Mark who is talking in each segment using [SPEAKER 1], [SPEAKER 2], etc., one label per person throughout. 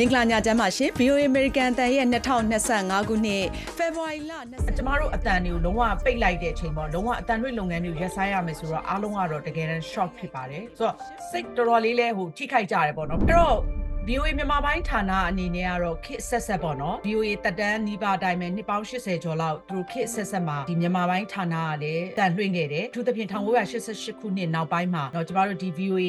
[SPEAKER 1] မင်္ဂလာညချမ်းပါရှင် VOA American တန်ရဲ့2025ခုနှစ်ဖေဖော်ဝါရီလ20
[SPEAKER 2] ကျမတို့အတန်တွေကိုလုံးဝပိတ်လိုက်တဲ့အချိန်ပေါ့လုံးဝအတန်တွေလုပ်ငန်းတွေကိုရပ်ဆိုင်းရမယ်ဆိုတော့အားလုံးကတော့တကယ်တမ်း shock ဖြစ်ပါတယ်ဆိုတော့စိတ်တော်တော်လေးလဲဟိုထိခိုက်ကြတယ်ပေါ့နော်အဲ့တော့ VOA မြန်မာပိုင်းဌာနအနေနဲ့ကတော့ခစ်ဆက်ဆက်ပေါ့နော် VOA တက်တန်းနီးပါးအတိုင်းပဲနှစ်ပေါင်း80ကျော်လောက်သူတို့ခစ်ဆက်ဆက်မှာဒီမြန်မာပိုင်းဌာနကလည်းတန်လွှင့်ခဲ့တယ်အထူးသဖြင့်1988ခုနှစ်နောက်ပိုင်းမှာတော့ကျမတို့ဒီ VOA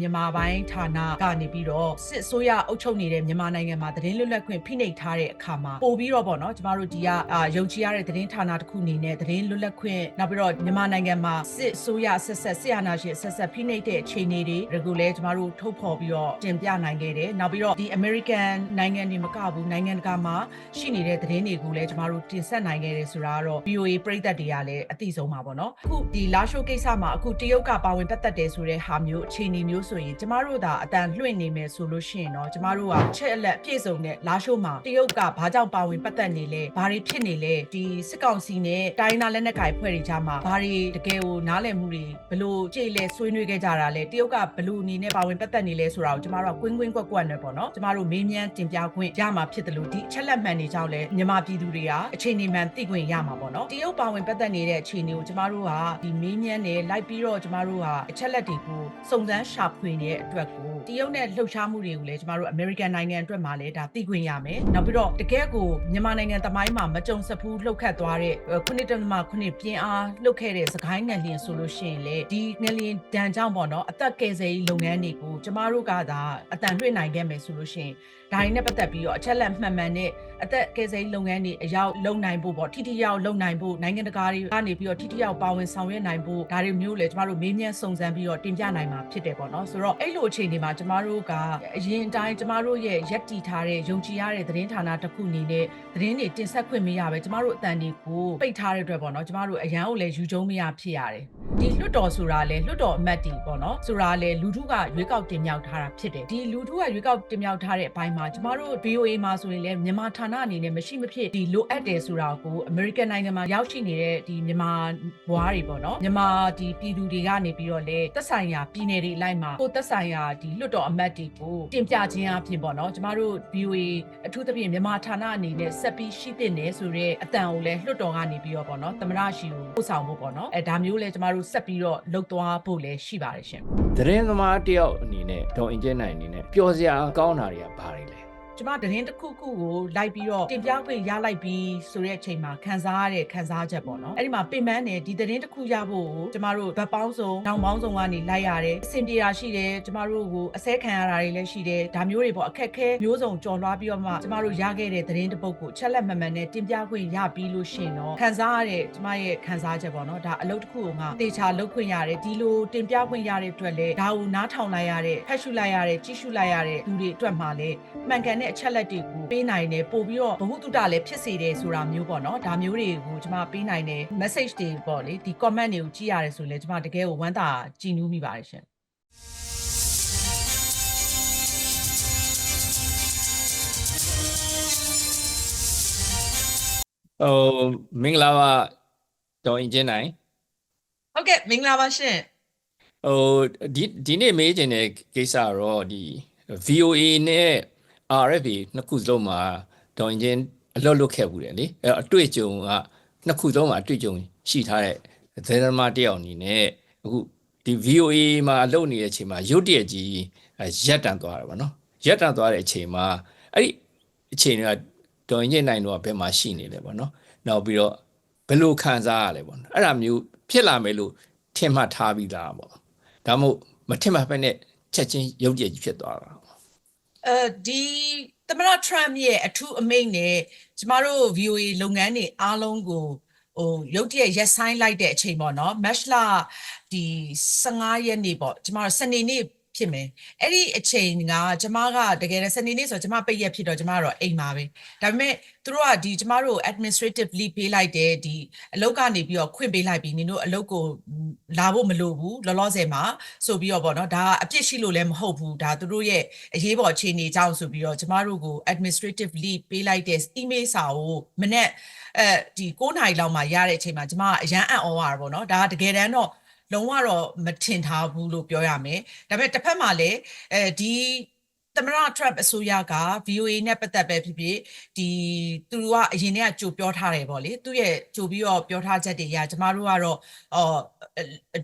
[SPEAKER 2] မြန်မာပိုင်းဌာနကနေပြီးတော့စစ်အစိုးရအုပ်ချုပ်နေတဲ့မြန်မာနိုင်ငံမှာသတင်းလွတ်လပ်ခွင့်ဖိနှိပ်ထားတဲ့အခါမှာပို့ပြီးတော့ပေါ့နော်ကျမတို့ဒီကအာယုံကြည်ရတဲ့သတင်းဌာနတစ်ခုအနေနဲ့သတင်းလွတ်လပ်ခွင့်နောက်ပြီးတော့မြန်မာနိုင်ငံမှာစစ်အစိုးရဆက်ဆက်စစ်အာဏာရှင်ဆက်ဆက်ဖိနှိပ်တဲ့အခြေအနေတွေကိုလည်းကျမတို့ထုတ်ဖော်ပြီးတော့တင်ပြနိုင်ခဲ့တယ်နောက်ပြီးတော့ဒီ American နိုင်ငံတွေမကဘူးနိုင်ငံတကာမှာရှိနေတဲ့သတင်းတွေကိုလည်းကျမတို့တင်ဆက်နိုင်ခဲ့တယ်ဆိုတာကတော့ VOA ပြည်သက်တွေကလည်းအသိဆုံးပါပေါ့နော်အခုဒီလာရှိုးကိစ္စမှာအခုတရုတ်ကပါဝင်ပတ်သက်တယ်ဆိုတဲ့ဟာမျိုးအခြေအနေမျိုးဆိုရင်ကျမတို့ဒါအတန်လွှင့်နေမယ်ဆိုလို့ရှိရင်တော့ကျမတို့ကချက်အလက်ပြည့်စုံတဲ့လာရှိုးမှာတရုတ်ကဘာကြောင့်ပါဝင်ပတ်သက်နေလဲဘာတွေဖြစ်နေလဲဒီစစ်ကောင်စီနဲ့တိုင်းသားလက်နက်ကိုင်ဖွဲ့တွေကြားမှာဘာတွေတကယ်ကိုနားလည်မှုတွေဘလို့ကြိတ်လဲဆွေးနွေးခဲ့ကြတာလဲတရုတ်ကဘလို့အနေနဲ့ပါဝင်ပတ်သက်နေလဲဆိုတာကိုကျမတို့ကကွင်းကွင်းကွက်ကွက်နဲ့ပေါ့နော်ကျမတို့မေးမြန်းတင်ပြခွင့်ရမှာဖြစ်တယ်လို့ဒီအချက်လက်မှန်တွေကြောင့်လဲမြန်မာပြည်သူတွေကအခြေအနေမှန်သိခွင့်ရမှာပေါ့နော်တရုတ်ပါဝင်ပတ်သက်နေတဲ့အခြေအနေကိုကျမတို့ကဒီမေးမြန်းနဲ့လိုက်ပြီးတော့ကျမတို့ကအချက်လက်တွေကိုစုံစမ်းရှာဖွေနေတဲ့အတွက်ကိုတရုတ်နဲ့လှုပ်ရှားမှုတွေကိုလည်းကျမတို့ American နိုင်ငံအတွက်မှာလည်းဒါသိခွင့်ရမယ်နောက်ပြီးတော့တကယ်ကိုမြန်မာနိုင်ငံတမိုင်းမှာမကြုံစဖူးလှုပ်ခတ်သွားတဲ့ခုနှစ်တမခုနှစ်ပြင်းအားလှုပ်ခဲ့တဲ့စကိုင်းငလျင်ဆိုလို့ရှိရင်လေဒီငလျင်ဒဏ်ကြောင့်ပေါ့နော်အသက်ကယ်ဆယ်ရေးလုပ်ငန်းတွေကိုကျမတို့ကသာအတန်လွှင့်နိုင်ခဲ့မယ်ဆိုလို့ရှိရင်ဒါရင်းနဲ့ပတ်သက်ပြီးတော့အချက်လက်မှန်မှန်နဲ့အသက်ကယ်ဆယ်ရေးလုပ်ငန်းတွေအရောက်လုပ်နိုင်ဖို့ပေါ့ထိထိရောက်လုပ်နိုင်ဖို့နိုင်ငံတကာတွေကနေပြီးတော့ထိထိရောက်ပါဝင်ဆောင်ရွက်နိုင်ဖို့ဒါတွေမျိုးလေကျမတို့မေးမြန်းစုံစမ်းပြီးတော့တင်ပြနိုင်မှာဖြစ်တယ်ပေါ့နော်ဆိုတော့အဲ့လိုအခြေအနေမှာကျမတို့ကအရင်အတိုင်းကျမတို့ရဲ့ရက်တီထားတဲ့ယုံကြည်ရတဲ့သတင်းဌာနတစ်ခုအနေနဲ့သတင်းတွေတင်ဆက်ခွင့်မရပဲကျမတို့အတန်တွေကိုပိတ်ထားတဲ့အတွက်ပေါ့နော်ကျမတို့အရန်ကိုလည်းယူကျုံမရဖြစ်ရတယ်ဒီလွတ်တော်ဆိုတာလေလွတ်တော်အမတ်တီပေါ့နော်ဆိုတာလေလူထုကရွေးကောက်တင်မြှောက်ထားတာဖြစ်တယ်ဒီလူထုကရွေးကောက်တင်မြှောက်ထားတဲ့အပိုင်းမှာကျမတို့ VOA မှာဆိုရင်လည်းမြန်မာဌာနအနေနဲ့မရှိမဖြစ်ဒီလိုအပ်တယ်ဆိုတာကို American နိုင်ငံမှာရောက်ရှိနေတဲ့ဒီမြန်မာဘွားတွေပေါ့နော်မြန်မာဒီပြည်သူတွေကနေပြီးတော့လေသက်ဆိုင်ရာပြည်နယ်တွေအလိုက်မှာကိုသက်ဆိုင်ရာဒီလွတ်တော်အမတ်တွေကိုတင်ပြခြင်းအဖြစ်ပေါ့နော်ကျမတို့ VOA အထူးသဖြင့်မြန်မာဌာနအနေနဲ့ဆက်ပြီးရှိတဲ့နေဆိုတဲ့အတန်ကိုလည်းလွတ်တော်ကနေပြီးတော့ပေါ့နော်သမရရှိကိုပို့ဆောင်ဖို့ပေါ့နော်အဲဒါမျိုးလည်းကျမတို့ဆက်ပြီးတော့လှုပ်သွားဖို့လည်းရှိပါတယ်ရှင်
[SPEAKER 3] သတင်းသမားတယောက်အနေနဲ့ဒေါ်အင်ဂျင်နိုင်အနေနဲ့ပျော်စရာကောင်းတာတွေကဘာတွေလဲ
[SPEAKER 2] ကျမသတင်းတစ်ခုခုကိုလိုက်ပြီးတော့တင်ပြခွင့်ရလိုက်ပြီးဆိုတဲ့အချိန်မှာခန်းစားရတဲ့ခန်းစားချက်ပေါ့နော်အဲ့ဒီမှာပင်ပန်းတယ်ဒီသတင်းတစ်ခုရဖို့ကိုကျမတို့ဗတ်ပေါင်းစုံတောင်ပေါင်းစုံကနေလိုက်ရတယ်အဆင်ပြေတာရှိတယ်ကျမတို့ကိုအစဲခံရတာတွေလည်းရှိတယ်ဒါမျိုးတွေပေါ့အခက်ခဲမျိုးစုံကြော်လွှားပြီးတော့မှကျမတို့ရခဲ့တဲ့သတင်းတစ်ပုဒ်ကိုချက်လက်မှန်မှန်နဲ့တင်ပြခွင့်ရပြီးလို့ရှိရင်တော့ခန်းစားရတဲ့ကျမရဲ့ခန်းစားချက်ပေါ့နော်ဒါအလုပ်တစ်ခုကိုငါတေချာလုပ်ခွင့်ရတယ်ဒီလိုတင်ပြခွင့်ရတဲ့အတွက်လည်းဒါကိုနားထောင်လိုက်ရတဲ့ဖတ်ရှုလိုက်ရတဲ့ကြည့်ရှုလိုက်ရတဲ့လူတွေအတွက်မှလည်းမှန်ကန်တဲ့အချက်လက်တွေကိုပေးနိုင်တယ်ပို့ပြီးတော့ဘ ഹു တုတလည်းဖြစ်စေတယ်ဆိုတာမျိုးပေါ့နော်ဒါမျိုးတွေကိုကျမပေးနိုင်တယ် message တွေပေါ့လေဒီ comment တွေကိုကြည့်ရတယ်ဆိုလည်းကျမတကယ်ကိုဝမ်းသာကြည်နူးမိပါတယ်ရှင်
[SPEAKER 3] ဟိုမင်္ဂလာပါဒေါ်အင်ဂျင်နိုင်
[SPEAKER 2] ဟုတ်ကဲ့မင်္ဂလာပါရှင်
[SPEAKER 3] ဟိုဒီဒီနေ့မေးချင်တဲ့ကိစ္စကတော့ဒီ VOA နဲ့ RFA နှစ်ခုစလုံးမှာဒေါ်အင်ဂျင်အလွတ်လွတ်ခဲ့ဘူးတယ်လေအဲအတွေ့အကြုံကနှစ်ခုစလုံးမှာအတွေ့အကြုံရှိထားတဲ့သတင်းသမားတယောက်အနေနဲ့အခုဒီ VOA မှာအလုပ်နေတဲ့အချိန်မှာရုတ်တရက်ကြီးအဲရက်တန်သွားတယ်ဗောနော်ရက်တန်သွားတဲ့အချိန်မှာအဲ့ဒီအချိန်ကဒေါ်အင်ဂျင်နိုင်တော့ဘယ်မှာရှိနေလဲဗောနော်နောက်ပြီးတော့ဘယ်လိုခံစားရလဲဗောနော်အဲ့ဒါမျိုးဖြစ်လာမယ်လို့ထင်မှတ်ထားပြီးသားဗောဒါမှမဟုတ်မထင်မှတ်ဘဲနဲ့ချက်ချင်းရုတ်တရက်ကြီးဖြစ်သွားတာ
[SPEAKER 2] အဲဒီသမရ Trump ရဲ့အထူးအမိန့်နဲ့ကျမတို့ VOA လုပ်ငန်းတွေအားလုံးကိုဟိုရုတ်တရက်ရက်ဆိုင်လိုက်တဲ့အချိန်ပေါ့နော် match လဒီ15ရက်နေ့ပေါ့ကျမတို့စနေနေ့ ဖြစ်မယ်အဲ့ဒီအချိန်ကကျမကတကယ်လည်းစနေနေ့ဆိုတော့ကျမပိတ်ရက်ဖြစ်တော့ကျမကတော့အိမ်ပါပဲဒါပေမဲ့သူတို့ကဒီကျမတို့ administrative leave ပေးလိုက်တယ်ဒီအလုပ်ကနေပြီးတော့ခွင့်ပေးလိုက်ပြီးနင်တို့အလုပ်ကိုလာဖို့မလိုဘူးလောလောဆယ်မှာဆိုပြီးတော့ပေါ့နော်ဒါကအပြစ်ရှိလို့လည်းမဟုတ်ဘူးဒါသူတို့ရဲ့အရေးပေါ်အခြေအနေကြောင့်ဆိုပြီးတော့ကျမတို့ကို administrative leave ပေးလိုက်တဲ့ email စာကိုမနေ့အဲဒီ9နာရီလောက်မှရတဲ့အချိန်မှာကျမကအရန်အံ့ဩရတာပေါ့နော်ဒါကတကယ်တမ်းတော့ လုံးဝတော့မထင်ထားဘူးလို့ပြောရမယ်ဒါပေမဲ့တစ်ဖက်မှာလည်းအဲဒီသမရ Trump အစိုးရက VOA နဲ့ပတ်သက်ပဲဖြစ်ဖြစ်ဒီသူတို့ကအရင်ကကြိုပြောထားတယ်ပေါ့လေသူရဲ့ကြိုပြီးတော့ပြောထားချက်တွေအရကျမတို့ကတော့အော်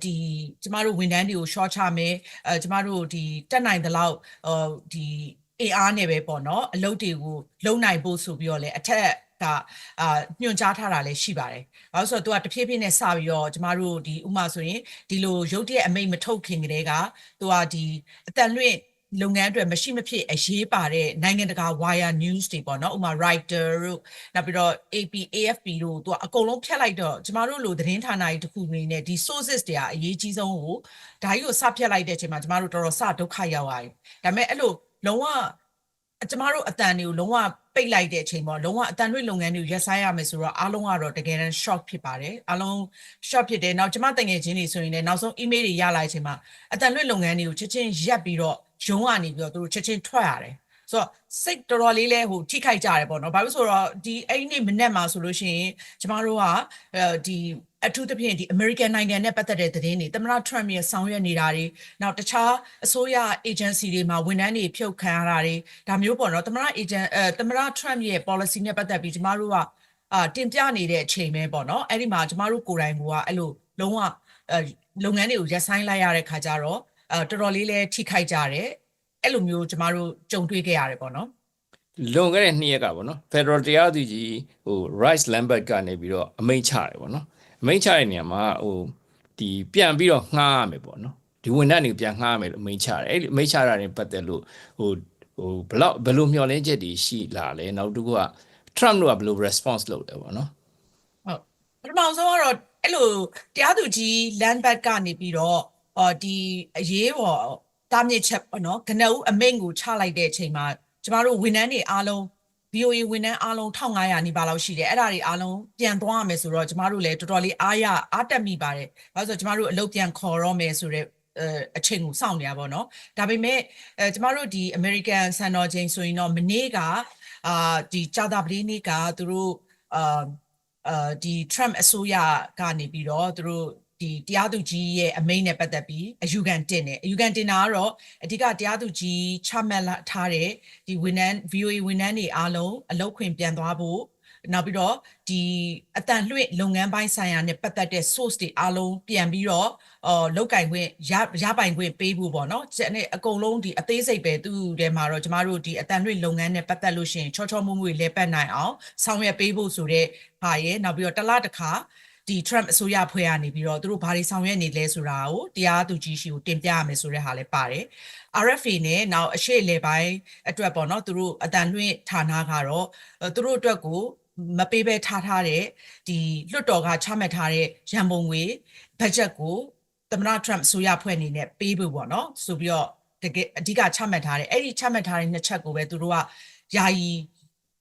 [SPEAKER 2] ဒီကျမတို့ဝန်ထမ်းတွေကို short ချမယ်အဲကျမတို့ဒီတက်နိုင်သလောက်အော်ဒီအင်အားနဲ့ပဲပေါ့နော်အလုပ်တွေကိုလုံနိုင်ဖို့ဆိုပြီးတော့လေအထက် ကအာညွှန်ကြားထားတာလည်းရှိပါတယ်။ဘာလို့ဆိုတော့သူကတဖြည်းဖြည်းနဲ့စပြီးတော့ကျမတို့ဒီဥမာဆိုရင်ဒီလိုရုပ်တရက်အမိတ်မထုတ်ခင်ကတည်းကသူကဒီအတန်လွင့်လုပ်ငန်းအတွက်မရှိမဖြစ်အရေးပါတဲ့နိုင်ငံတကာ wire news တွေပေါ့နော်ဥပမာ writer တို့နောက်ပြီးတော့ AP AFP တို့သူကအကုန်လုံးဖြတ်လိုက်တော့ကျမတို့လိုသတင်းဌာနကြီးတစ်ခုအနေနဲ့ဒီ sources တွေကအရေးကြီးဆုံးကိုဒါကြီးကိုစဖြတ်လိုက်တဲ့အချိန်မှာကျမတို့တော်တော်စဒုက္ခရောက်ရတယ်ဒါပေမဲ့အဲ့လိုလုံးဝ ကျမတို့အတန်တွေကိုလုံးဝပိတ်လိုက်တဲ့အချိန်ပေါ့လုံးဝအတန်တွေလုပ်ငန်းတွေကိုရပ်ဆိုင်းရမယ်ဆိုတော့အားလုံးကတော့တကယ်တမ်း shock ဖြစ်ပါတယ်အားလုံး shock ဖြစ်တယ်နောက်ကျမတငယ်ချင်းတွေဆိုရင်လည်းနောက်ဆုံး email တွေရလာတဲ့အချိန်မှာအတန်တွေလုပ်ငန်းတွေကိုချက်ချင်းရပ်ပြီးတော့ရုံးကနေပြီးတော့သူတို့ချက်ချင်းထွက်ရတယ်ဆိုတော့စိတ်တော်တော်လေးလဲဟိုထိခိုက်ကြတယ်ပေါ့နော်ဘာလို့ဆိုတော့ဒီအဲ့ဒီနေ့မနေ့မှာဆိုလို့ရှိရင်ကျမတို့ကအဲဒီ အထူးသဖြင့်ဒီ American နိုင်ငံနဲ့ပတ်သက်တဲ့သတင်းတွေသမ္မတ Trump ရဲ့ဆောင်ရွက်နေတာတွေနောက်တခြားအစိုးရ agency တွေမှာဝန်ထမ်းတွေဖြုတ်ခံရတာတွေဒါမျိုးပေါ့နော်သမ္မတ agent အဲသမ္မတ Trump ရဲ့ policy နဲ့ပတ်သက်ပြီးကျမတို့ကအာတင်ပြနေတဲ့အချိန်ပဲပေါ့နော်အဲ့ဒီမှာကျမတို့ကိုယ်တိုင်ကအဲ့လိုလုံးဝအဲလုပ်ငန်းတွေကိုရပ်ဆိုင်းလိုက်ရတဲ့ခါကျတော့အဲတော်တော်လေးလဲထိခိုက်ကြတယ်အဲ့လိုမျိုးကျမတို့ကြုံတွေ့ခဲ့ရတယ်ပေါ့နော်
[SPEAKER 3] လွန်ခဲ့တဲ့နှစ်ရက်ကပေါ့နော် Federal တရားသူကြီးဟို Rice Lambert ကနေပြီးတော့အမိန့်ချတယ်ပေါ့နော်အ မိန့်ချတဲ့နေရာမှာဟိုဒီပြန်ပြီးတော့ငှားရမယ်ပေါ့နော်ဒီဝန်ထမ်းတွေပြန်ငှားရမယ်လို့အမိန့်ချတယ်အဲ့ဒီအမိန့်ချတာတွေပတ်သက်လို့ဟိုဟိုဘလောက်ဘယ်လိုမျှော်လင့်ချက်တွေရှိလာလဲနောက်တစ်ခုက Trump တို့ကဘယ်လို response လုပ်လဲပေါ့နော်
[SPEAKER 2] ဟုတ်ပထမဆုံးကတော့အဲ့လိုတရားသူကြီး land back ကနေပြီးတော့အော်ဒီအရေးပေါ်တားမြစ်ချက်ပေါ့နော်ကနဦးအမိန့်ကိုချလိုက်တဲ့အချိန်မှာကျမတို့ဝန်ထမ်းတွေအားလုံး VOA ဝန်ထမ်းအားလုံး1500နီးပါးလောက်ရှိတယ်အဲ့ဒါတွေအားလုံးပြန်သွားရမယ်ဆိုတော့ကျမတို့လည်းတော်တော်လေးအားရအားတက်မိပါတယ်ဘာလို့ဆိုတော့ကျမတို့အလုပ်ပြန်ခေါ်တော့မယ်ဆိုတော့အဲအချိန်ကိုစောင့်နေရပါတော့ဒါပေမဲ့အဲကျမတို့ဒီ American စံတော်ချိန်ဆိုရင်တော့မနေ့ကအာဒီကြာတာပတိနေ့ကသူတို့အာအာဒီ Trump အစိုးရကနေပြီးတော့သူတို့ ဒီတရားသူကြီးရဲ့အမိန့်နဲ့ပတ်သက်ပြီးအယူခံတင်တယ်အယူခံတင်တာကတော့အဓိကတရားသူကြီးချမှတ်ထားတဲ့ဒီဝန်ထမ်း VOA ဝန်ထမ်းတွေအားလုံးအလုပ်ခွင်ပြန်သွားဖို့နောက်ပြီးတော့ဒီအတန်လွှင့်လုပ်ငန်းပိုင်းဆိုင်ရာနဲ့ပတ်သက်တဲ့ source တွေအားလုံးပြန်ပြီးတော့အော်လောက်ကင်ခွင့်ရရပိုင်ခွင့်ပေးဖို့ပေါ့နော်ကျန်တဲ့အကုန်လုံးဒီအသေးစိတ်ပဲသူ့ထဲမှာတော့ကျမတို့ဒီအတန်လွှင့်လုပ်ငန်းနဲ့ပတ်သက်လို့ရှိရင်ချောချောမွေ့မွေ့လဲပတ်နိုင်အောင်ဆောင်ရွက်ပေးဖို့ဆိုတဲ့ဟာရဲ့နောက်ပြီးတော့တစ်လတစ်ခါ ဒီ Trump အစိုးရဖွဲ့ရနေပြီးတော့သူတို့ဘာတွေဆောင်ရွက်နေလဲဆိုတာကိုတရားသူကြီးရှိကိုတင်ပြရမယ်ဆိုတဲ့ဟာလည်းပါတယ်။ RFA နဲ့နောက်အရှိလေပိုင်းအတွက်ပေါ့နော်သူတို့အတန်လွှင့်ဌာနကတော့သူတို့အတွက်ကိုမပေးဘဲထားထားတဲ့ဒီလွတ်တော်ကချမှတ်ထားတဲ့ရန်ပုံငွေဘတ်ဂျက်ကိုသမ္မတ Trump အစိုးရဖွဲ့အနေနဲ့ပေးဖို့ပေါ့နော်ဆိုပြီးတော့တကယ်အဓိကချမှတ်ထားတယ်အဲ့ဒီချမှတ်ထားတဲ့နှစ်ချက်ကိုပဲသူတို့ကယာယီ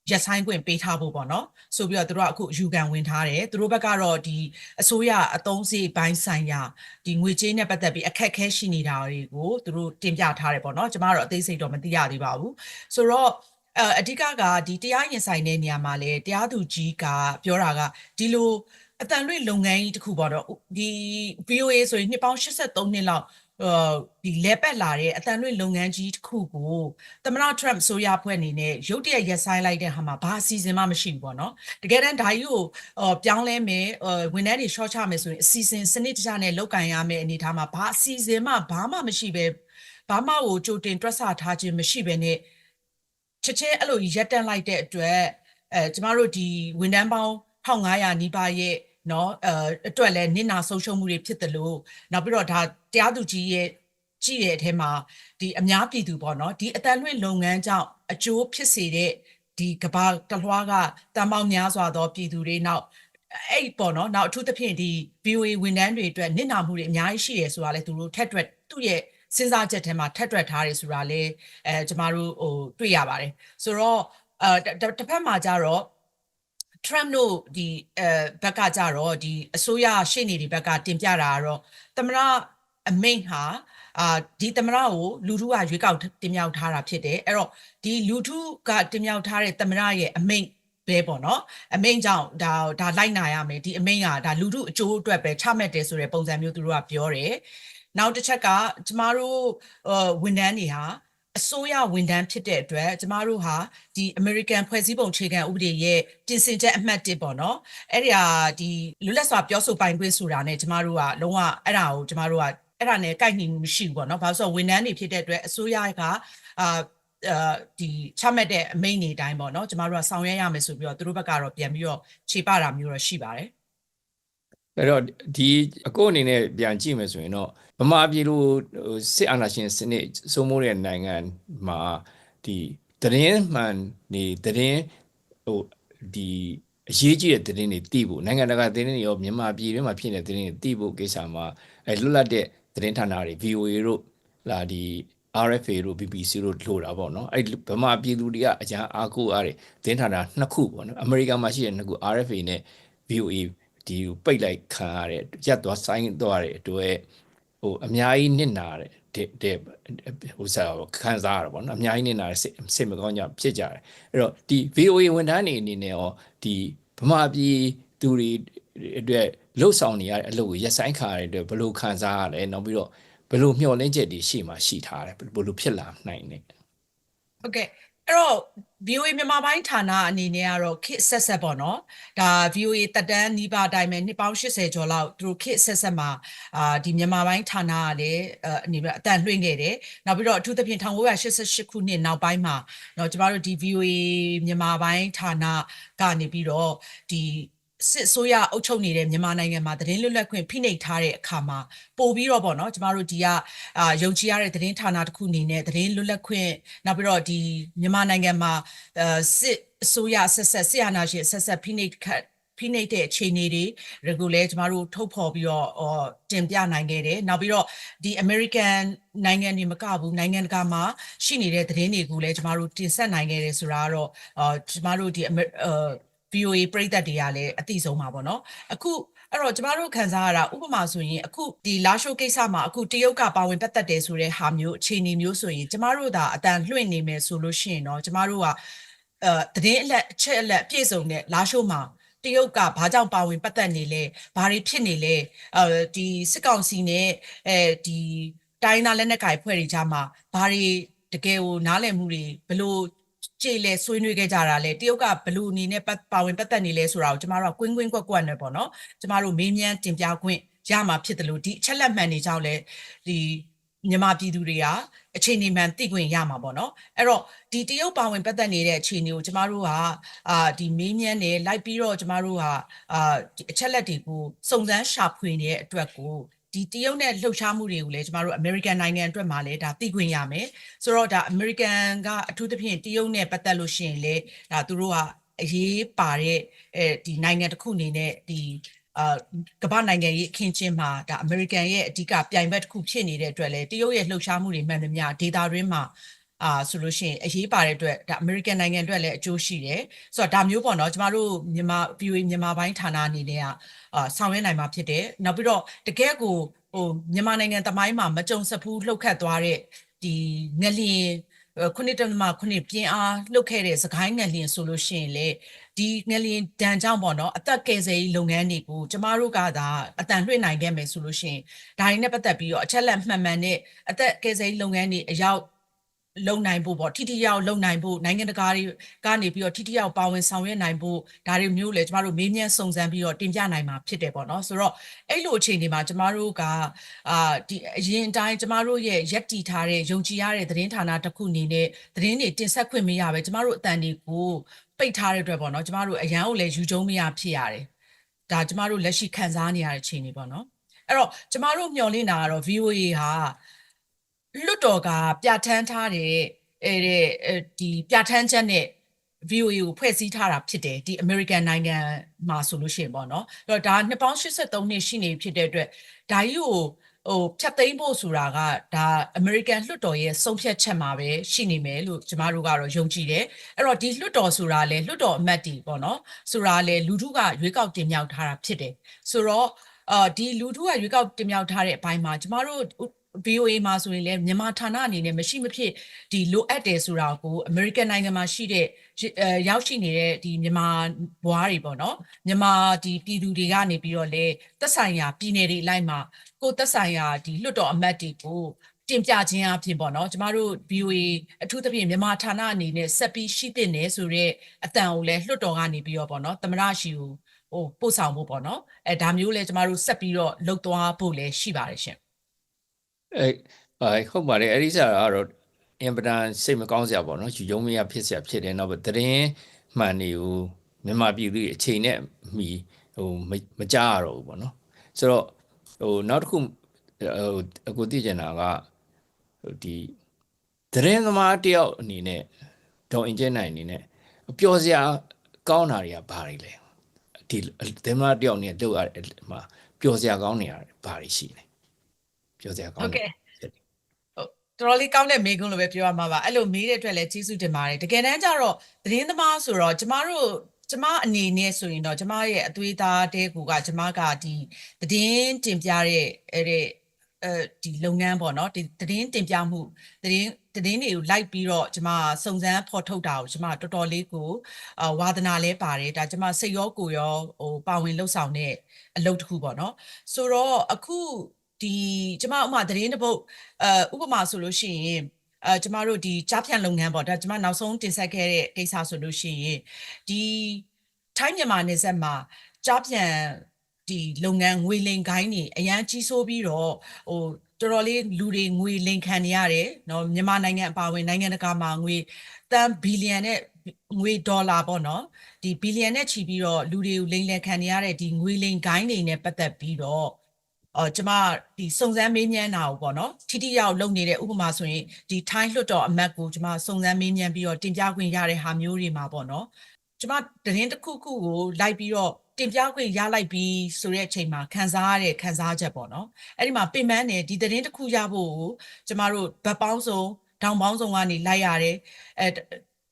[SPEAKER 2] ရက်ဆိုင်ခွင့်ပေးထားဖို့ပေါ့နော်ဆိုပြီးတော့သူတို့ကအခုယူကန်ဝင်ထားတယ်သူတို့ဘက်ကတော့ဒီအစိုးရအသုံးစရိတ်ပိုင်းဆိုင်ရာဒီငွေကြေးနဲ့ပတ်သက်ပြီးအခက်အခဲရှိနေတာတွေကိုသူတို့တင်ပြထားတယ်ပေါ့နော်ကျမတို့အသေးစိတ်တော့မသိရသေးပါဘူးဆိုတော့အအဓိကကဒီတရားရင်ဆိုင်တဲ့နေရာမှာလေတရားသူကြီးကပြောတာကဒီလိုအတန်လွင့်လုပ်ငန်းကြီးတစ်ခုပေါ့တော့ဒီ VOA ဆိုရင်နှစ်ပေါင်း83နှစ်လောက်အာ ဒီလဲပက်လာတဲ့အတန်လွင့်လုပ်ငန်းကြီးတစ်ခုကိုသမရထရန့်ဆိုရဖွဲ့အနေနဲ့ရုတ်တရက်ရက်ဆိုင်လိုက်တဲ့ဟာမှာဘာအစီအစဉ်မှမရှိဘူးပေါ့နော်တကယ်တမ်းဒါကြီးကိုပြောင်းလဲမယ်ဝန်ထမ်းတွေ short ချမယ်ဆိုရင်အစီအစဉ်စနစ်တကျနဲ့လုပ်ကင်ရမယ်အနေထားမှာဘာအစီအစဉ်မှဘာမှမရှိပဲဘာမှကိုကြိုတင်တွက်ဆထားခြင်းမရှိပဲနဲ့ချက်ချင်းအဲ့လိုရက်တန့်လိုက်တဲ့အတွက်အဲကျမတို့ဒီဝန်ထမ်းပေါင်း1500နီးပါးရဲ့နော်အဲအတွက်လဲနစ်နာဆုံးရှုံးမှုတွေဖြစ်တယ်လို့နောက်ပြီးတော့ဒါ တရားသူကြီးရဲ့ကြည့်တဲ့အထဲမှာဒီအများပြည်သူပေါ့နော်ဒီအတန်လွင့်လုပ်ငန်းကြောင့်အကျိုးဖြစ်စေတဲ့ဒီကဘာတလွှားကတန်ပေါင်းများစွာသောပြည်သူတွေနောက်အဲ့ပေါ့နော်နောက်အထူးသဖြင့်ဒီ VOA ဝန်ထမ်းတွေအတွက်နစ်နာမှုတွေအများကြီးရှိတယ်ဆိုတာလဲသူတို့ထက်တွက်သူ့ရဲ့စဉ်းစားချက်ထဲမှာထက်တွက်ထားတယ်ဆိုတာလဲအဲကျမတို့ဟိုတွေ့ရပါတယ်ဆိုတော့အဲတစ်ဖက်မှာကျတော့ Trump တို့ဒီအဲဘက်ကကြတော့ဒီအစိုးရရှေ့နေတွေဘက်ကတင်ပြတာကတော့သမရ အမိန့်ဟာအာဒီသမရကိုလူထုကရွေးကောက်တင်မြှောက်ထားတာဖြစ်တယ်အဲ့တော့ဒီလူထုကတင်မြှောက်ထားတဲ့သမရရဲ့အမိန့်ပဲပေါ့နော်အမိန့်ကြောင့်ဒါဒါလိုက်နာရမယ်ဒီအမိန့်ကဒါလူထုအကျိုးအတွက်ပဲချမှတ်တယ်ဆိုတဲ့ပုံစံမျိုးသူတို့ကပြောတယ်နောက်တစ်ချက်ကကျမတို့ဝန်ထမ်းတွေဟာအစိုးရဝန်ထမ်းဖြစ်တဲ့အတွက်ကျမတို့ဟာဒီ American ဖွဲ့စည်းပုံအခြေခံဥပဒေရဲ့ပြင်ဆင်ချက်အမှတ်1ပေါ့နော်အဲ့ဒီဟာဒီလွတ်လပ်စွာပြောဆိုပိုင်ခွင့်ဆိုတာနဲ့ကျမတို့ကလုံးဝအဲ့ဒါကိုကျမတို့က အဲ့ဒါနဲ့ကိုက်ညီမှုမရှိဘူးပေါ့နော်ဘာလို့လဲဆိုတော့ဝန်ထမ်းတွေဖြစ်တဲ့အတွက်အစိုးရကအာအာဒီချမှတ်တဲ့အမိန့်တွေအတိုင်းပေါ့နော်ကျမတို့ကဆောင်ရွက်ရမယ်ဆိုပြီးတော့သူတို့ဘက်ကတော့ပြန်ပြီးတော့ခြေပတာမျိုးတော့ရှိပါတယ်
[SPEAKER 3] အဲ့တော့ဒီအကိုအနေနဲ့ပြန်ကြည့်မယ်ဆိုရင်တော့ဗမာပြည်လိုဟိုစစ်အာဏာရှင်စနစ်စိုးမိုးတဲ့နိုင်ငံမှာဒီသတင်းမှန်နေသတင်းဟိုဒီအရေးကြီးတဲ့သတင်းတွေသိဖို့နိုင်ငံတကာသတင်းတွေရောမြန်မာပြည်တွင်းမှာဖြစ်နေတဲ့သတင်းတွေသိဖို့ကိစ္စမှာအဲလွတ်လပ်တဲ့ သတင်းဌာနတွေ VOA တို့လာဒီ RFA တို့ BBC တို့လိုတာပေါ့နော်အဲ့ဗမာပြည်သူတွေကအကြမ်းအားကိုးအားတဲ့သတင်းဌာနနှစ်ခုပေါ့နော်အမေရိကန်မှာရှိတဲ့နှစ်ခု RFA နဲ့ VOA ဒီပိတ်လိုက်ခံရတဲ့ရက်သွားဆိုင်သွားတဲ့အတွက်ဟိုအများကြီးနစ်နာတဲ့တဲ့တဲ့ဟိုစားခံစားရတာပေါ့နော်အများကြီးနစ်နာတဲ့စိတ်စိတ်မကောင်းကြဖြစ်ကြတယ်အဲ့တော့ဒီ VOA ဝန်ထမ်းတွေအနေနဲ့ရောဒီဗမာပြည်သူတွေ အတွက်လှုပ်ဆောင်နေရတဲ့အလုပ်ကိုရက်ဆိုင်ခါရတဲ့အတွက်ဘယ်လိုခံစားရလဲနောက်ပြီးတော့ဘယ်လိုမျှော်လင့်ချက်တွေရှိမှရှိထားတယ်ဘယ်လိုဖြစ်လာနိုင်လဲ
[SPEAKER 2] ဟုတ်ကဲ့အဲ့တော့ VOA မြန်မာပိုင်းဌာနအနေနဲ့ကတော့ခစ်ဆက်ဆက်ပေါ့နော်ဒါ VOA တက်တန်းနီးပါးအတိုင်းပဲနှစ်ပေါင်း80ကျော်လောက်သူတို့ခစ်ဆက်ဆက်မှာအာဒီမြန်မာပိုင်းဌာနကလည်းအဲအနေနဲ့အတန်လွှင့်ခဲ့တယ်နောက်ပြီးတော့အထူးသဖြင့်1988ခုနှစ်နောက်ပိုင်းမှာเนาะကျမတို့ဒီ VOA မြန်မာပိုင်းဌာနကနေပြီးတော့ဒီ စစ်ဆိုးရအုပ်ချုပ်နေတဲ့မြန်မာနိုင်ငံမှာသတင်းလွတ်လပ်ခွင့်ဖိနှိပ်ထားတဲ့အခါမှာပို့ပြီးတော့ပေါ့နော်ကျမတို့ဒီကအာယုံကြည်ရတဲ့သတင်းဌာနတစ်ခုအနေနဲ့သတင်းလွတ်လပ်ခွင့်နောက်ပြီးတော့ဒီမြန်မာနိုင်ငံမှာအဲစစ်အစိုးရဆက်ဆက်ဆရာနာရှင်ဆက်ဆက်ဖိနှိပ်ခတ်ဖိနှိပ်တဲ့အခြေအနေတွေတွေကိုလည်းကျမတို့ထုတ်ဖော်ပြီးတော့ဟောတင်ပြနိုင်ခဲ့တယ်နောက်ပြီးတော့ဒီ American နိုင်ငံတွေမကဘူးနိုင်ငံတကာမှာရှိနေတဲ့သတင်းတွေကိုလည်းကျမတို့တင်ဆက်နိုင်ခဲ့တယ်ဆိုတာကတော့အာကျမတို့ဒီ Amer- အာ VOA ပြည်သက်တွေကလည်းအသိဆုံးပါပေါ့နော်အခုအဲ့တော့ကျမတို့ခံစားရတာဥပမာဆိုရင်အခုဒီလာရှိုးကိစ္စမှာအခုတရုတ်ကပါဝင်ပတ်သက်တယ်ဆိုတဲ့ဟာမျိုးအခြေအနေမျိုးဆိုရင်ကျမတို့ဒါအတန်လွှင့်နေမယ်ဆိုလို့ရှိရင်တော့ကျမတို့ကအဲတည်င်းအလက်အချက်အလက်ပြည့်စုံတဲ့လာရှိုးမှာတရုတ်ကဘာကြောင့်ပါဝင်ပတ်သက်နေလဲဘာတွေဖြစ်နေလဲအဲဒီစစ်ကောင်စီနဲ့အဲဒီတိုင်းသားလက်နက်ကိုင်ဖွဲ့တွေကြားမှာဘာတွေတကယ်ကိုနားလည်မှုတွေဘလို့ ကြည်လေဆွေးနွေးခဲ့ကြတာလေတရုတ်ကဘလူအနေနဲ့ပတ်ပါဝင်ပတ်သက်နေလဲဆိုတာကိုကျမတို့ကကွင်းကွင်းကွက်ကွက်နဲ့ပေါ့နော်ကျမတို့မေးမြန်းတင်ပြခွင့်ရမှာဖြစ်တယ်လို့ဒီအချက်လက်မှန်တွေကြောင့်လဲဒီမြန်မာပြည်သူတွေကအခြေအနေမှန်သိခွင့်ရမှာပေါ့နော်အဲ့တော့ဒီတရုတ်ပါဝင်ပတ်သက်နေတဲ့အခြေအနေကိုကျမတို့ကအာဒီမေးမြန်းနေလိုက်ပြီးတော့ကျမတို့ကအာဒီအချက်လက်တွေကိုစုံစမ်းရှာဖွေနေတဲ့အတွက်ကို ဒီတရုတ်နဲ့လှုပ်ရှားမှုတွေကိုလည်းကျမတို့ American နိုင်ငံအတွက်မှာလည်းဒါသိခွင့်ရမယ်ဆိုတော့ဒါ American ကအထူးသဖြင့်တရုတ်နဲ့ပတ်သက်လို့ရှိရင်လေဒါသူတို့ကအရေးပါတဲ့အဲဒီနိုင်ငံတစ်ခုအနေနဲ့ဒီအာကမ္ဘာနိုင်ငံရေးအခင်းချင်းမှာဒါ American ရဲ့အဓိကပြိုင်ဘက်တစ်ခုဖြစ်နေတဲ့အတွက်လေတရုတ်ရဲ့လှုပ်ရှားမှုတွေမှန်သမျှဒေတာတွင်းမှာ အာဆိုလို့ရှိရင်အရေးပါတဲ့အတွက်ဒါ American နိုင်ငံအတွက်လည်းအကျိုးရှိတယ်ဆိုတော့ဒါမျိုးပေါ့နော်ကျမတို့မြန်မာ VOA မြန်မာပိုင်းဌာနအနေနဲ့ကအာဆောင်ရွက်နိုင်မှာဖြစ်တယ်နောက်ပြီးတော့တကယ့်ကိုဟိုမြန်မာနိုင်ငံတမိုင်းမှာမကြုံစဖူးလှုပ်ခတ်သွားတဲ့ဒီငလျင်ခုနှစ်တမခုနှစ်ပြင်းအားလှုပ်ခဲ့တဲ့စကိုင်းငလျင်ဆိုလို့ရှိရင်လေဒီငလျင်ဒဏ်ကြောင့်ပေါ့နော်အသက်ကယ်ဆယ်ရေးလုပ်ငန်းတွေကိုကျမတို့ကသာအတန်လွှင့်နိုင်ခဲ့မယ်ဆိုလို့ရှိရင်ဒါရင်းနဲ့ပတ်သက်ပြီးတော့အချက်လက်မှန်မှန်နဲ့အသက်ကယ်ဆယ်ရေးလုပ်ငန်းတွေအရောက် လုံနိုင်ဖို့ပေါ့ထိထိရောက်လုံနိုင်ဖို့နိုင်ငံတကာတွေကနေပြီးတော့ထိထိရောက်ပါဝင်ဆောင်ရွက်နိုင်ဖို့ဒါတွေမျိုးလေကျမတို့မေးမြန်းစုံစမ်းပြီးတော့တင်ပြနိုင်မှာဖြစ်တယ်ပေါ့နော်ဆိုတော့အဲ့လိုအခြေအနေမှာကျမတို့ကအာဒီအရင်အတိုင်းကျမတို့ရဲ့ရက်တီထားတဲ့ယုံကြည်ရတဲ့သတင်းဌာနတစ်ခုအနေနဲ့သတင်းတွေတင်ဆက်ခွင့်မရပဲကျမတို့အတန်တွေကိုပိတ်ထားတဲ့အတွက်ပေါ့နော်ကျမတို့အရန်ကိုလည်းယူကျုံမရဖြစ်ရတယ်ဒါကျမတို့လက်ရှိခံစားနေရတဲ့အခြေအနေပေါ့နော်အဲ့တော့ကျမတို့မျှော်လင့်တာကတော့ VOA ဟာ လွတ်တော်ကပြဋ္ဌာန်းထားတဲ့အဲတဲ့အဲဒီပြဋ္ဌာန်းချက်နဲ့ VOA ကိုဖွဲ့စည်းထားတာဖြစ်တယ်ဒီ American နိုင်ငံမှာဆိုလို့ရှိရင်ပေါ့နော်အဲ့တော့ဒါနှစ်ပေါင်း83နှစ်ရှိနေဖြစ်တဲ့အတွက်ဒါကြီးကိုဟိုဖြတ်သိမ်းဖို့ဆိုတာကဒါ American လွှတ်တော်ရဲ့ဆုံးဖြတ်ချက်မှာပဲရှိနေမယ်လို့ကျမတို့ကတော့ယုံကြည်တယ်အဲ့တော့ဒီလွှတ်တော်ဆိုတာလေလွှတ်တော်အမတ်တီပေါ့နော်ဆိုတာလေလူထုကရွေးကောက်တင်မြှောက်ထားတာဖြစ်တယ်ဆိုတော့အာဒီလူထုကရွေးကောက်တင်မြှောက်ထားတဲ့အပိုင်းမှာကျမတို့ VOA မှာဆိုရင်လည်းမြန်မာဌာနအနေနဲ့မရှိမဖြစ်ဒီလိုအပ်တယ်ဆိုတာကို American နိုင်ငံမှာရှိတဲ့အဲရောက်ရှိနေတဲ့ဒီမြန်မာဘွားတွေပေါ့နော်မြန်မာဒီပြည်သူတွေကနေပြီးတော့လေသက်ဆိုင်ရာပြည်နယ်တွေအလိုက်မှာကိုသက်ဆိုင်ရာဒီလွတ်တော်အမတ်တွေကိုတတင်ပြခြင်းအဖြစ်ပေါ့နော်ကျမတို့ VOA အထူးသဖြင့်မြန်မာဌာနအနေနဲ့ဆက်ပြီးရှိတင်နေဆိုတော့အတန်ကိုလည်းလွှတ်တော်ကနေပြီးတော့ပေါ့နော်သမရရှိကိုဟိုပို့ဆောင်ဖို့ပေါ့နော်အဲဒါမျိုးလည်းကျမတို့ဆက်ပြီးတော့လှုပ်သွားဖို့လည်းရှိပါတယ်ရှင်
[SPEAKER 3] အဲအဲဟုတ်ပါတယ်အဲ့ဒီစားကတော့အင်ပဒန်စိတ်မကောင်းစရာပေါ့နော်ယူယုံမရဖြစ်စရာဖြစ်တယ်နောက်သတင်းမှန်တွေကိုမြန်မာပြည်သူတွေအချိန်နဲ့မီဟိုမမကြားရတော့ဘူးပေါ့နော်ဆိုတော့ဟိုနောက်တစ်ခုဟိုအခုသိချင်တာကဟိုဒီသတင်းသမားတယောက်အနေနဲ့ဒေါ်အင်ဂျင်နိုင်အနေနဲ့ပျော်စရာကောင်းတာတွေကဘာတွေလဲဒီသတင်းသမားတယောက်အနေနဲ့လုပ်ရတဲ့မှာပျော်စရာကောင်းနေတာဘာတွေရှိလဲ ပျော်စရာကောင်း
[SPEAKER 2] ဟုတ်
[SPEAKER 3] တယ်
[SPEAKER 2] ကဲ့ဟုတ်တော်တော်လေးကောင်းတဲ့မေးခွန်းလိုပဲပြောရမှာပါအဲ့လိုမေးတဲ့အတွက်လည်းကျေးဇူးတင်ပါတယ်တကယ်တမ်းကျတော့သတင်းသမားဆိုတော့ကျမတို့ကျမအနေနဲ့ဆိုရင်တော့ကျမရဲ့အသွေးသားတဲကူကကျမကဒီသတင်းတင်ပြတဲ့အဲ့ဒီအဲဒီလုပ်ငန်းပေါ့နော်ဒီသတင်းတင်ပြမှုသတင်းသတင်းတွေကိုလိုက်ပြီးတော့ကျမစုံစမ်းဖော်ထုတ်တာကိုကျမတော်တော်လေးကိုအာဝါသနာလဲပါတယ်ဒါကျမစိတ်ရောကိုယ်ရောဟိုပါဝင်လှုပ်ဆောင်တဲ့အလုပ်တစ်ခုပေါ့နော်ဆိုတော့အခု ဒီကျမဥပမာသတင်းတစ်ပုတ်အဲဥပမာဆိုလို့ရှိရင်အဲကျမတို့ဒီကြားဖြန့်လုပ်ငန်းပေါ့ဒါကျမနောက်ဆုံးတင်ဆက်ခဲ့တဲ့ကိစ္စဆိုလို့ရှိရင်ဒီထိုင်းမြန်မာနယ်စပ်မှာကြားဖြန့်ဒီလုပ်ငန်းငွေလိမ်ကိုင်းနေအရန်ကြီးဆိုးပြီးတော့ဟိုတော်တော်လေးလူတွေငွေလိမ်ခံနေရတယ်เนาะမြန်မာနိုင်ငံအပါအဝင်နိုင်ငံတကာမှာငွေတန်ဘီလီယံနဲ့ငွေဒေါ်လာပေါ့နော်ဒီဘီလီယံနဲ့ချီပြီးတော့လူတွေကိုလိမ်လည်ခံနေရတဲ့ဒီငွေလိမ်ကိုင်းတွေနဲ့ပတ်သက်ပြီးတော့ အော်ကျမဒီစုံစမ်းမေးမြန်းတာကိုပေါ့နော်ထိထိရောက်လုပ်နေတဲ့ဥပမာဆိုရင်ဒီထိုင်းလွှတ်တော်အမတ်ကိုကျမစုံစမ်းမေးမြန်းပြီးတော့တင်ပြခွင့်ရတဲ့ဟာမျိုးတွေမှာပေါ့နော်ကျမသတင်းတစ်ခုခုကိုလိုက်ပြီးတော့တင်ပြခွင့်ရလိုက်ပြီးဆိုတဲ့အချိန်မှာခံစားရတဲ့ခံစားချက်ပေါ့နော်အဲ့ဒီမှာပင်ပန်းနေဒီသတင်းတစ်ခုရဖို့ကိုကျမတို့ဗတ်ပေါင်းစုံတောင်ပေါင်းစုံကနေလိုက်ရတယ်အဲ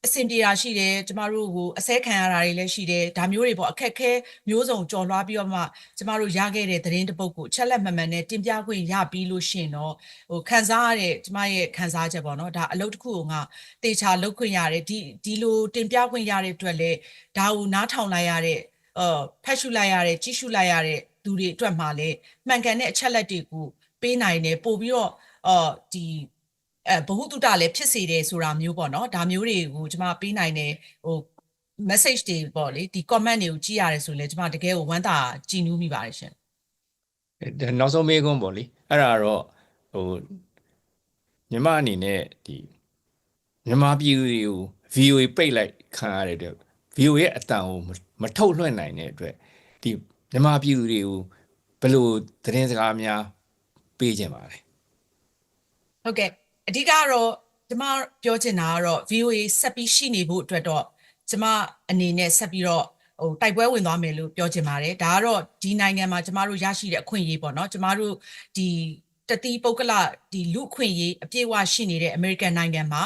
[SPEAKER 2] အဆင်ပြေတာရှိတယ်ကျမတို့ကိုအစဲခံရတာတွေလည်းရှိတယ်ဒါမျိုးတွေပေါ့အခက်ခဲမျိုးစုံကြော်လွှားပြီးတော့မှကျမတို့ရခဲ့တဲ့သတင်းတစ်ပုဒ်ကိုချက်လက်မှန်မှန်နဲ့တင်ပြခွင့်ရပြီးလို့ရှိရင်တော့ဟိုခံစားရတဲ့ကျမရဲ့ခံစားချက်ပေါ့နော်ဒါအလုပ်တစ်ခုကိုငါတေချာလုပ်ခွင့်ရတယ်ဒီဒီလိုတင်ပြခွင့်ရတဲ့အတွက်လည်းဒါကိုနားထောင်လိုက်ရတဲ့အာဖတ်ရှုလိုက်ရတဲ့ကြည့်ရှုလိုက်ရတဲ့သူတွေအတွက်မှလည်းမှန်ကန်တဲ့အချက်လက်တွေကိုပေးနိုင်တယ်ပို့ပြီးတော့အာဒီ အဲဘ ഹു တုတလည်းဖြစ်စေတယ်ဆိုတာမျိုးပေါ့နော်ဒါမျိုးတွေကိုကျွန်မပေးနိုင်တယ်ဟို message တွေပေါ့လေဒီ comment တွေကိုကြည့်ရတယ်ဆိုလည်းကျွန်မတကယ်ကိုဝမ်းသာကြည်နူးမိပါတယ်ရှင်
[SPEAKER 3] ဒါနောက်ဆုံးမေးခွန်းပေါ့လေအဲ့ဒါတော့ဟိုမြန်မာအနေနဲ့ဒီမြန်မာပြည်သူတွေကို VOA ပိတ်လိုက်ခံရတဲ့အတွက် VOA ရဲ့အတန်ကိုမမထုတ်လွှင့်နိုင်တဲ့အတွက်ဒီမြန်မာပြည်သူတွေကိုဘယ်လိုသတင်းစကားများပေးကြပါလဲ
[SPEAKER 2] ဟုတ်ကဲ့ အဓိကတော့ကျမပြောချင်တာကတော့ VOA ဆက်ပြီးရှိနေဖို့အတွက်တော့ကျမအနေနဲ့ဆက်ပြီးတော့ဟိုတိုက်ပွဲဝင်သွားမယ်လို့ပြောချင်ပါတယ်ဒါကတော့ဒီနိုင်ငံမှာကျမတို့ရရှိတဲ့အခွင့်အရေးပေါ့နော်ကျမတို့ဒီတတိပုဂ္ဂလဒီလူအခွင့်အရေးအပြည့်အဝရှိနေတဲ့အမေရိကန်နိုင်ငံမှာ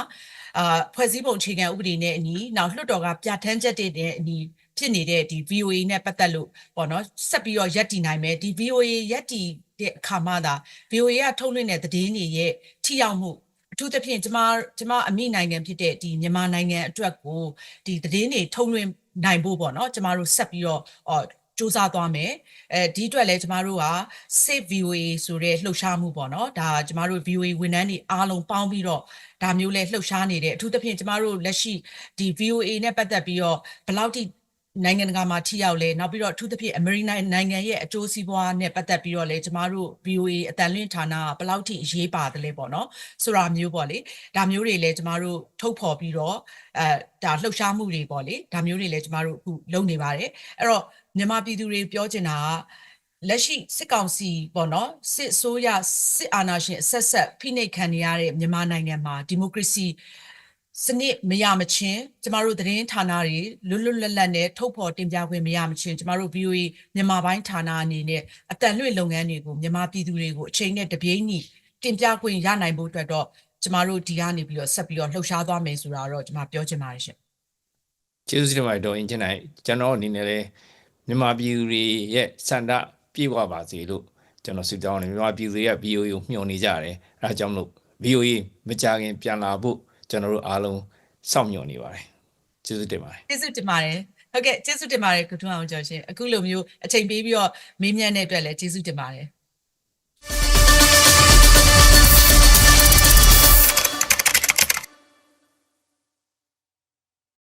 [SPEAKER 2] အာဖွဲ့စည်းပုံအခြေခံဥပဒေနဲ့အညီနောက်လွှတ်တော်ကပြဋ္ဌာန်းချက်တွေနဲ့အညီဖြစ်နေတဲ့ဒီ VOA နဲ့ပတ်သက်လို့ပေါ့နော်ဆက်ပြီးတော့ရက်တည်နိုင်မယ်ဒီ VOA ရက်တည်တဲ့အခါမှသာ VOA ကထုတ်လွှင့်တဲ့သတင်းတွေရဲ့ထိရောက်မှု အထူးသဖြင့်ကျမကျမအမိနိုင်ငံဖြစ်တဲ့ဒီမြန်မာနိုင်ငံအတွက်ကိုဒီသတင်းတွေထုတ်လွှင့်နိုင်ဖို့ပေါ့နော်ကျမတို့ဆက်ပြီးတော့အော်စူးစမ်းသွားမယ်အဲဒီအတွက်လည်းကျမတို့က Save VOA ဆိုတဲ့လှုပ်ရှားမှုပေါ့နော်ဒါကျမတို့ VOA ဝန်ထမ်းတွေအားလုံးပေါင်းပြီးတော့ဒါမျိုးလဲလှုပ်ရှားနေတယ်အထူးသဖြင့်ကျမတို့လက်ရှိဒီ VOA နဲ့ပတ်သက်ပြီးတော့ဘယ်လောက်ထိ နိုင်ငံတကာမှာထိရောက်လဲနောက်ပြီးတော့အထူးသဖြင့်အမေရိကန်နိုင်ငံရဲ့အကျိုးစီးပွားနဲ့ပတ်သက်ပြီးတော့လေကျမတို့ VOA အတန်လွင့်ဌာနကဘယ်လောက်ထိအရေးပါတယ်လဲပေါ့နော်ဆိုတာမျိုးပေါ့လေဒါမျိုးတွေလည်းကျမတို့ထုတ်ဖော်ပြီးတော့အဲဒါလှုပ်ရှားမှုတွေပေါ့လေဒါမျိုးတွေလည်းကျမတို့အခုလုပ်နေပါတယ်အဲ့တော့မြန်မာပြည်သူတွေပြောချင်တာကလက်ရှိစစ်ကောင်စီပေါ့နော်စစ်အစိုးရစစ်အာဏာရှင်အဆက်ဆက်ဖိနှိပ်ခံနေရတဲ့မြန်မာနိုင်ငံမှာဒီမိုကရေစီ စနစ်မရမချင်းကျမတို့သတင်းဌာနတွေလွတ်လွတ်လပ်လပ်နဲ့ထုတ်ဖော်တင်ပြခွင့်မရမချင်းကျမတို့ VOA မြန်မာပိုင်းဌာနအနေနဲ့အတန်လွင့်လုပ်ငန်းတွေကိုမြန်မာပြည်သူတွေကိုအချိန်နဲ့တပြေးညီတင်ပြခွင့်ရနိုင်ဖို့အတွက်တော့ကျမတို့ဒီကနေပြီးတော့ဆက်ပြီးတော့လှုပ်ရှားသွားမယ်ဆိုတာတော့ကျမပြောချင်ပါတယ်ရှင်
[SPEAKER 3] ကျေးဇူးတင်ပါတယ်ဒေါ်အင်ဂျင်နိုင်ကျွန်တော်အနေနဲ့လည်းမြန်မာပြည်သူတွေရဲ့စန္ဒပြေဝပါစေလို့ကျွန်တော်ဆုတောင်းတယ်မြန်မာပြည်သူတွေက VOA ကိုမျှော်နေကြတယ်အဲဒါကြောင့်မလို့ VOA မကြခင်ပြန်လာဖို့ ကျွန်တော်တို့အားလုံးစောင့်မျှော်နေပါတယ်ကျေးဇူးတင်ပါတယ်
[SPEAKER 2] ကျေးဇူးတင်ပါတယ်ဟုတ်ကဲ့ကျေးဇူးတင်ပါတယ်ကုထွန်းအောင်ကျော်ရှင်အခုလိုမျိုးအချိန်ပေးပြီးတော့မေးမြန်းတဲ့အတွက်လည်းကျေးဇူးတင်ပါတယ်